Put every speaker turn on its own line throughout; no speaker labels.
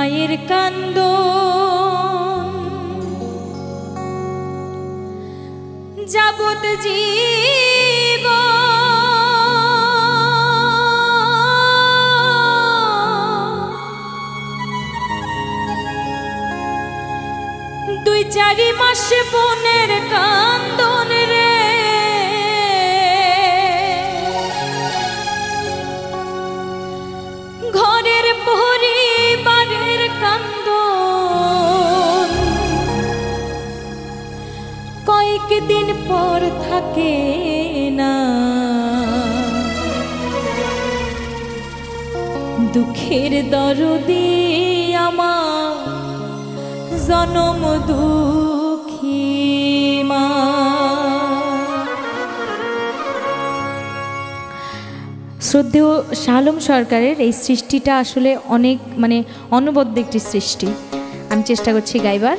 মায়ের কান্দ যাবত জীব দুই চারি মাস বোনের কান্দন কয়েকদিন পর থাকে না। দুঃখের দরদি আমার জনম দুঃখী মা। শ্রদ্ধেয় শালম সরকারের এই সৃষ্টিটা আসলে অনেক মানে অনবদ্য একটি সৃষ্টি। আমি চেষ্টা করছি গাইবার।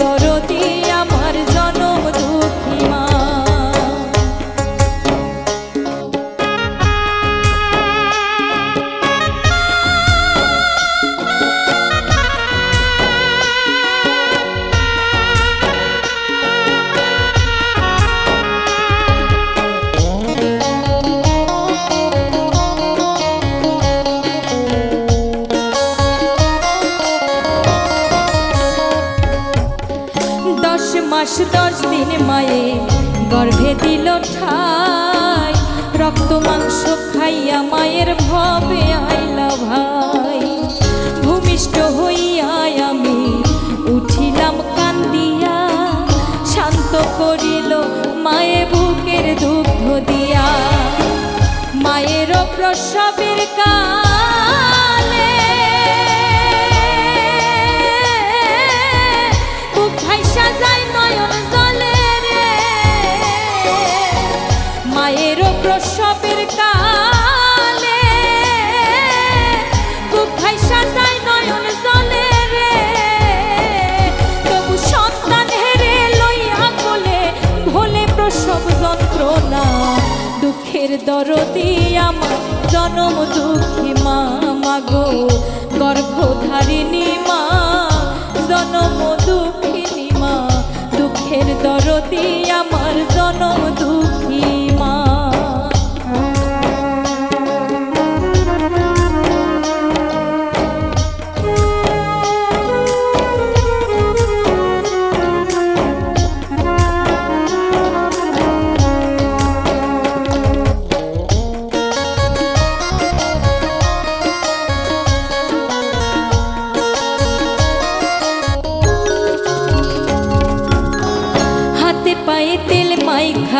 দরদি দিন মায়ে গর্ভে দিল ঠাই। রক্ত, মাংস খাইয়া মায়ের ভবে আইলা ভাই। ভূমিষ্ঠ হইয়া আমি উঠিলাম কান্দিয়া, শান্ত করিল মায়ে বুকের দুগ্ধ দিয়া। মায়ের প্রসবের কালে দরদি আমার জনম দুঃখী মা মাগো গর্ভধারিণী মা জনম দুঃখিনী মা দুঃখের দরদি আমার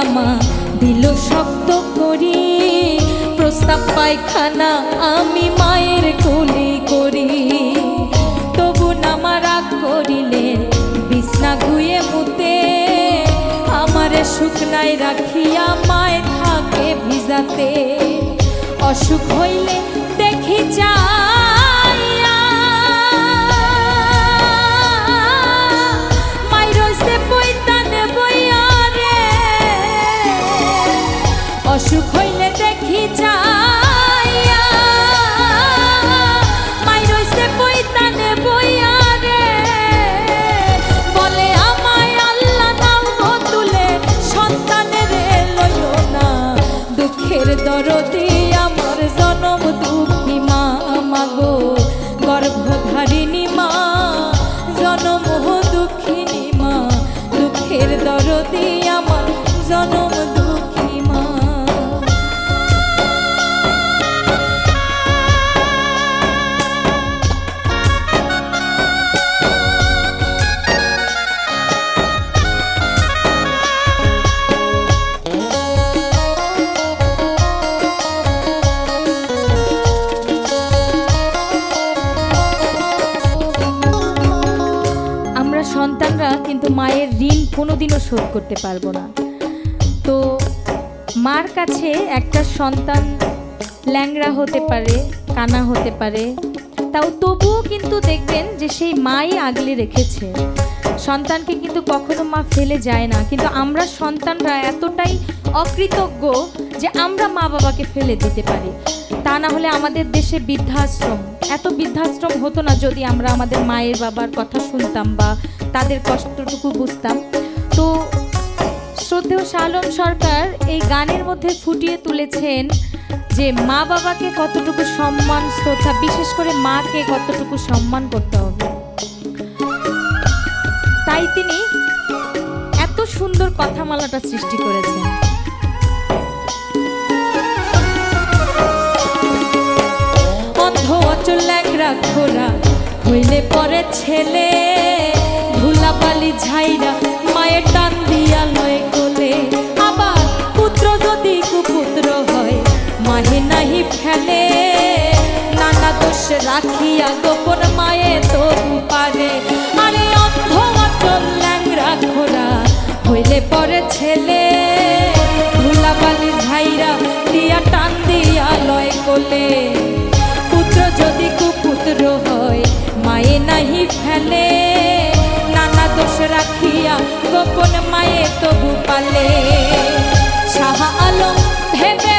খামা দিল শক্ত করি। প্রস্তাব পায়খানা আমি মায়ের কোলে করি। তবু নামা রাগ করিলেন বিছনা গুয়ে মুতে। আমারে শুকনায় রাখিয়া মায় থাকে ভিজাতে। অসুখ হইলে দেখি যাইয়া আমার জনম কোনোদিনও শোধ করতে পারব না। তো মার কাছে একটা সন্তান ল্যাংড়া হতে পারে, কানা হতে পারে, তাও তবুও কিন্তু দেখবেন যে সেই মাই আগলে রেখেছে। সন্তানকে কিন্তু কখনো মা ফেলে যায় না, কিন্তু আমরা সন্তানরা এতটাই অকৃতজ্ঞ যে আমরা মা বাবাকে ফেলে দিতে পারি। তা না হলে আমাদের দেশে বৃদ্ধাশ্রম, এত বৃদ্ধাশ্রম হতো না যদি আমরা আমাদের মায়ের বাবার কথা শুনতাম বা তাদের কষ্টটুকু বুঝতাম। তো শ্রদ্ধেয় শালম সরকার এই গানের মধ্যে ফুটিয়ে তুলেছেন যে মা বাবাকে কতটুকু সম্মান, শ্রদ্ধা, বিশেষ করে মাকে কতটুকু সম্মান করতে হবে। তাই তিনি এত সুন্দর কথামালাটা সৃষ্টি করেছেন। অন্ধ, অচল ল্যাংরা ঘোরা হইলে পরে ছেলে, ধুলাবালি ঝাইরা ফেলে নানা দোষ রাখিয়া গোপন মায়ে তবু পারে। আরে অন্ধ অচল ল্যাংরা ঘোরা হইলে পরে ছেলে। ধুলাবালি ঝাইরা দিয়া টান দিয়া লয় কোলে। পুত্র যদি কুপুত্র হয়, মায়ে নাহি ফেলে। নানা দোষ রাখিয়া গোপন মায়ে তবু পালে। শাহ আলম ভেবে